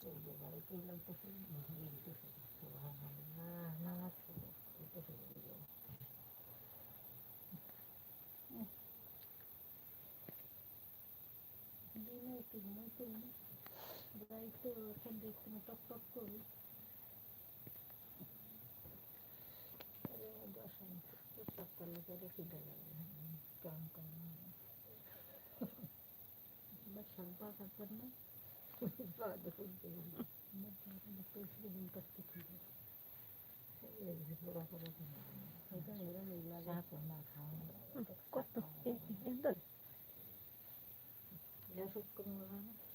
চলবে ঘুমাইতে যাই তো দেখছি টক টক করি অশান্তি প্রস্তাব করলে পরে খিদে লাগে কাম কাম কর না? Quatro, é, é dois. Já foi como lá.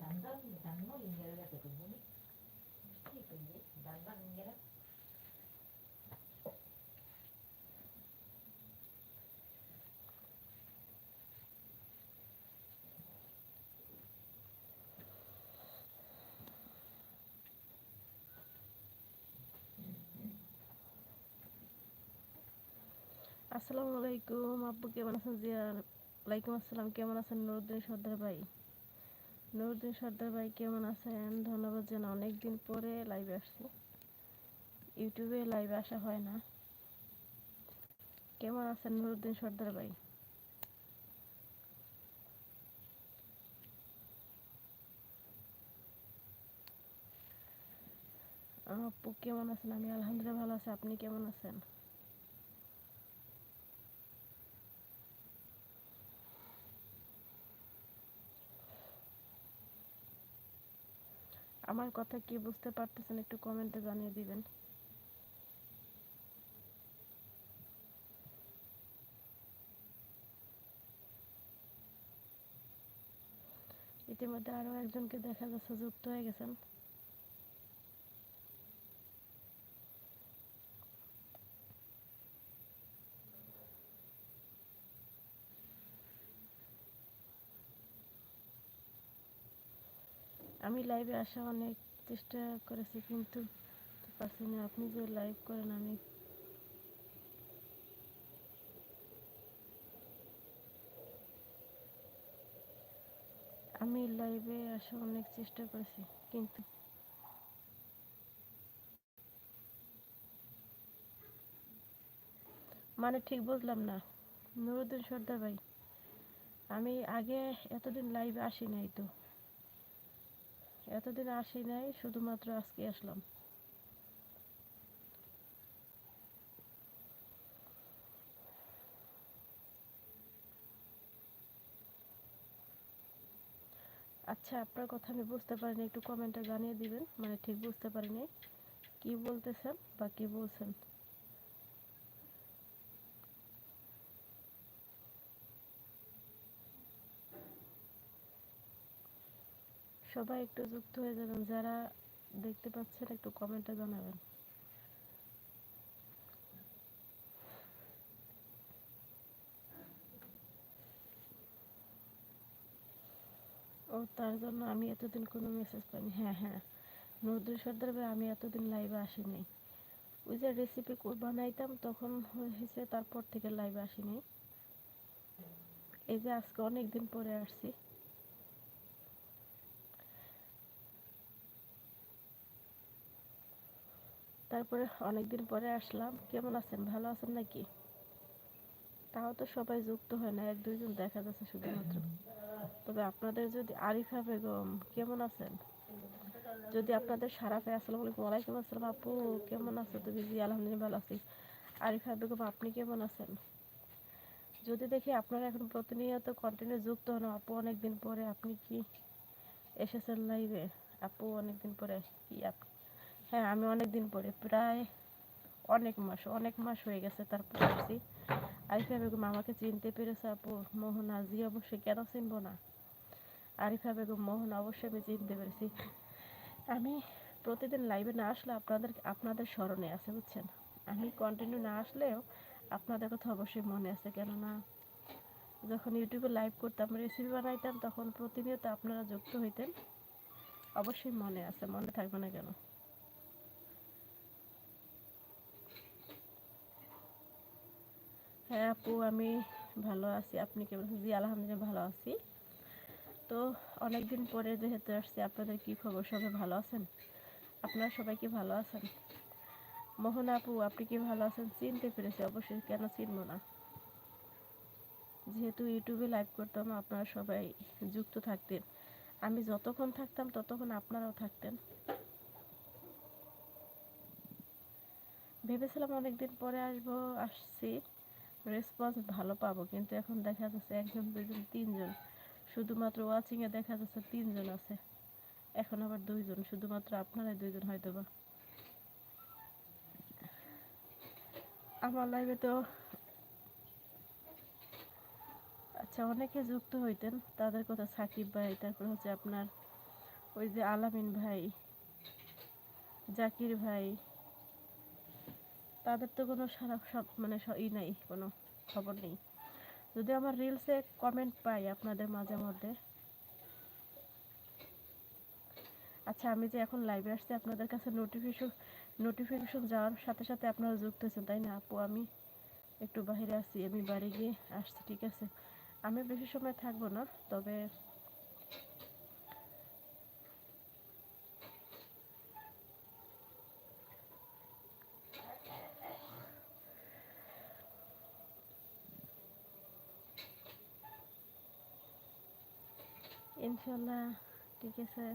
dandan dandan ingere la que tengo ni, ni tengo dandan ingere আসসালামু আলাইকুম। আব্বু কেমন আছেন জিয়া ওয়ালাইকুম আসসালাম। কেমন আছেন নুরুদ্দিন সর্দার ভাই? নুরুদ্দিন সর্দার ভাই, কেমন আছেন? ধন্যবাদ জানা অনেক দিন পরে লাইভে আসছি। ইউটিউবে লাইভে আসা হয় না। কেমন আছেন নুরুদ্দিন সর্দার ভাই? আপু কেমন আছেন? আমি আলহামদুলিল্লাহ ভালো আছি। আপনি কেমন আছেন? আমার কথা কি বুঝতে পারতেছেন একটু কমেন্টে জানিয়ে দিবেন। ইতিমধ্যে আরও একজনকে দেখা যাচ্ছে যুক্ত হয়ে গেছেন। আমি লাইভে আসা অনেক চেষ্টা করেছি, কিন্তু পারছি না আপনি যে লাইভ করেন, আমি আমি লাইভে আসা অনেক চেষ্টা করেছি, কিন্তু মানে ঠিক বুঝলাম না। নুরুদ্দিন সর্দার ভাই, আমি আগে এতদিন লাইভে আসি নাই তো। এতদিন আসি নাই, শুধুমাত্র আজকে আসলাম। আচ্ছা আপনার কথা আমি বুঝতে পারিনি, একটু কমেন্টে জানিয়ে দিবেন। মানে ঠিক বুঝতে পারিনি। কি বলতেছেন বা কি বলছেন? সবাই একটু যুক্ত হয়ে যাবেন, যারা দেখতে পাচ্ছেন একটু কমেন্টে জানাবেন। ও, তার জন্য আমি এতদিন কোনো মেসেজ পাইনি। হ্যাঁ হ্যাঁ। নজরুল সর্দার আমি এতদিন লাইভে আসিনি। ওই যে রেসিপি বানাইতাম, তখন হয়েছে, তারপর থেকে লাইভে আসিনি। এই যে আজকে অনেক দিন পরে আসছি। তারপরে অনেকদিন পরে আসলাম। কেমন আছেন? ভালো আছেন নাকি? তাও তো সবাই যুক্ত হয় না এক দুইজন দেখা যাচ্ছে শুধুমাত্র। তবে আপনাদের যদি আরিফা বেগম, কেমন আছেন? যদি আপনাদের সারা পায় আসসালামু আলাইকুম, ওয়ালাইকুম আসসালাম আপু, কেমন আছো? তুমি জি আলহামদুলিল্লাহ ভালো আছি। আরিফা বেগম, আপনি কেমন আছেন? যদি দেখি আপনারা এখন প্রতিনিয়ত কন্টিনিউ যুক্ত হন, আপু অনেক দিন পরে আপনি কি এসেছেন লাইভে আপু অনেক দিন পরে কি আপনি হ্যাঁ আমি অনেক দিন পরে, প্রায় অনেক মাস অনেক মাস হয়ে গেছে তারপর আসছি। আরিফা বেগম আমাকে চিনতে পেরেছে আপু, মোহনা জি অবশ্যই কেন চিনবো না? আরিফা বেগম, মোহন অবশ্যই আমি চিনতে পেরেছি। আমি প্রতিদিন লাইভে না আসলে আপনাদের আপনাদের স্মরণে আছে, বুঝছেন? আমি কন্টিনিউ না আসলেও আপনাদের কথা অবশ্যই মনে আছে, কেননা যখন ইউটিউবে লাইভ করতাম রেসিপি বানাইতাম, তখন প্রতিনিয়ত আপনারা যুক্ত হইতেন। অবশ্যই মনে আছে, মনে থাকবে না কেন? হ্যাঁ আপু, আমি ভালো আছি। আপনি কেমন? জি, আলহামদুলিল্লাহ ভালো আছি। তো অনেক দিন পরে যেহেতু আসছি, আপনাদের কি খবর? সবাই ভালো আছেন? আপনারা সবাই কি ভালো আছেন? মোহন আপু, আপনি কি ভালো আছেন? চিনতে পেরেছি, অবশ্যই। কেন চিনবো না? যেহেতু ইউটিউবে লাইভ করতাম, আপনারা সবাই যুক্ত থাকতেন। আমি যতক্ষণ থাকতাম, ততক্ষণ আপনারাও থাকতেন। ভেবেছিলাম অনেকদিন পরে আসব, আসছি। রেসপন্স ভালো পাবো। কিন্তু এখন দেখা যাচ্ছে একজন, দুইজন, তিনজন। শুধুমাত্র ওয়াচিংয়ে দেখা যাচ্ছে তিনজন আছে। এখন আবার দুইজন। শুধুমাত্র আপনারাই দুইজন হয়তো বা আমার লাইভে তো আচ্ছা অনেকে যুক্ত হইতেন। তাদের কথা সাকিব ভাই, তারপর হচ্ছে আপনার ওই যে আলামিন ভাই, জাকির ভাই তাদের তো কোনো সারা সব মানে ই নাই, কোনো খবর নেই। যদি আমার রিলসে কমেন্ট পাই আপনাদের মাঝে মধ্যে। আচ্ছা আমি যে এখন লাইভে আসছি, আপনাদের কাছে নোটিফিকেশন নোটিফিকেশন যাওয়ার সাথে সাথে আপনারা যুক্ত হয়েছেন তাই না আপু? আমি একটু বাইরে আসছি, আমি বাড়ি গিয়ে আসছি, ঠিক আছে? আমি বেশি সময় থাকব না, তবে ইনশাল্লাহ ঠিক আছে।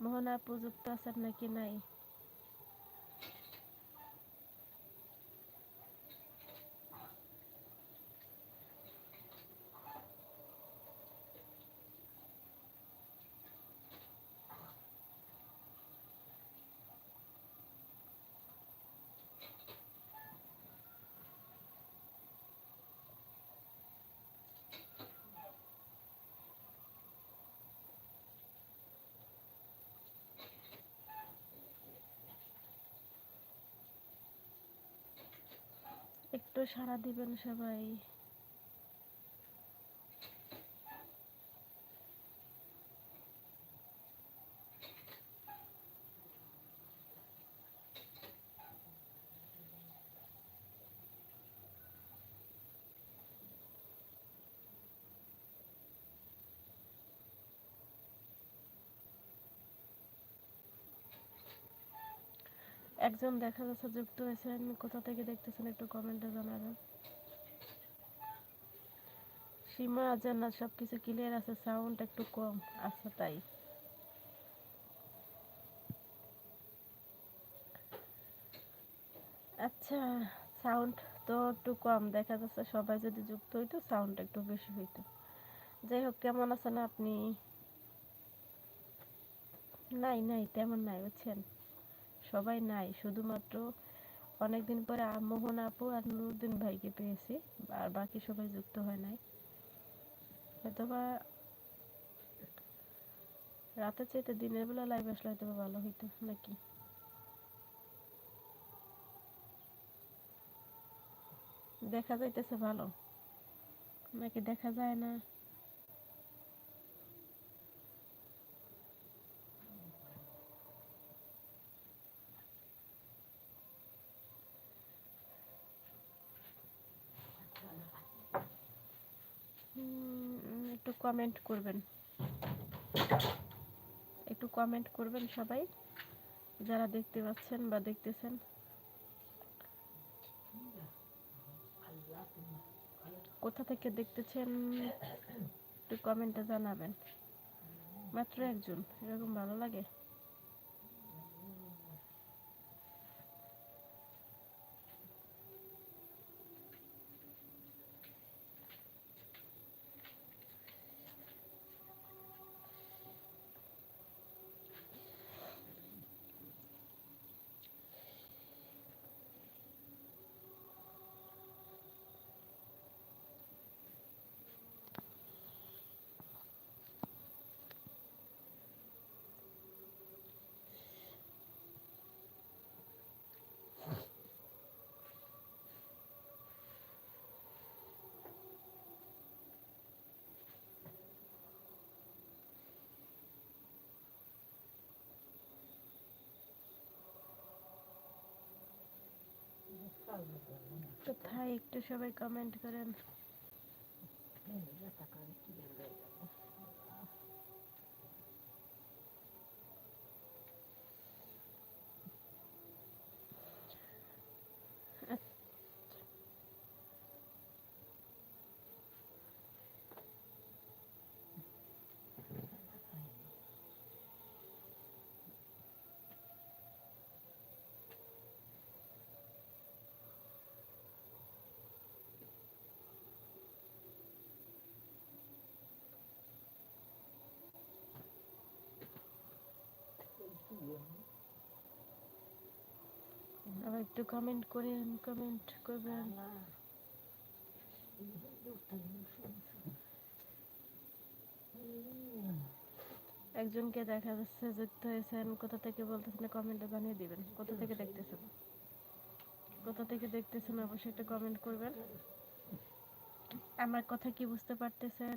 মোহনা প্রযুক্ত আছে নাকি নাই? একটু সাড়া দিবেন সবাই। একজন দেখা যাচ্ছে যুক্ত হয়েছেন কোথা থেকে দেখতেছেন একটু কমেন্টে জানাবেন। সীমা, জান্নাত সব কিছু ক্লিয়ার আছে সাউন্ড একটু কম আচ্ছা তাই। আচ্ছা সাউন্ড তো একটু কম, দেখা যাচ্ছে সবাই যদি যুক্ত হইতো সাউন্ড একটু বেশি হইতো। যাই হোক, কেমন আছেন আপনি? নাই নাই, তেমন নাই, বুঝছেন? সবাই নাই। শুধুমাত্র অনেকদিন পরে মোহন আপু আর নুরুদ্দিন ভাইকে পেয়েছি। আর বাকি সবাই যুক্ত হয় নাই। হয়তোবা রাতের চাইতে দিনের বেলা লাইভ আসলে হয়তো ভালো হইতো, নাকি? দেখা যাইতেছে ভালো। নাকি দেখা যায় না উম, একটু কমেন্ট করবেন। একটু কমেন্ট করবেন সবাই, যারা দেখতে পাচ্ছেন বা দেখতেছেন। কোথা থেকে দেখতেছেন, একটু কমেন্টে জানাবেন। মাত্র একজন, এরকম ভালো লাগে? কোথায় একটু সবাই কমেন্ট করেন। একটু কমেন্ট করেন কমেন্ট করবেন। একজনকে দেখা যাচ্ছে যুক্ত হয়েছেন কোথা থেকে বলতেছেন কমেন্টে জানিয়ে দিবেন। কোথা থেকে দেখতেছেন? কোথা থেকে দেখতেছেন? অবশ্যই একটা কমেন্ট করবেন। আমার কথা কি বুঝতে পারতেছেন?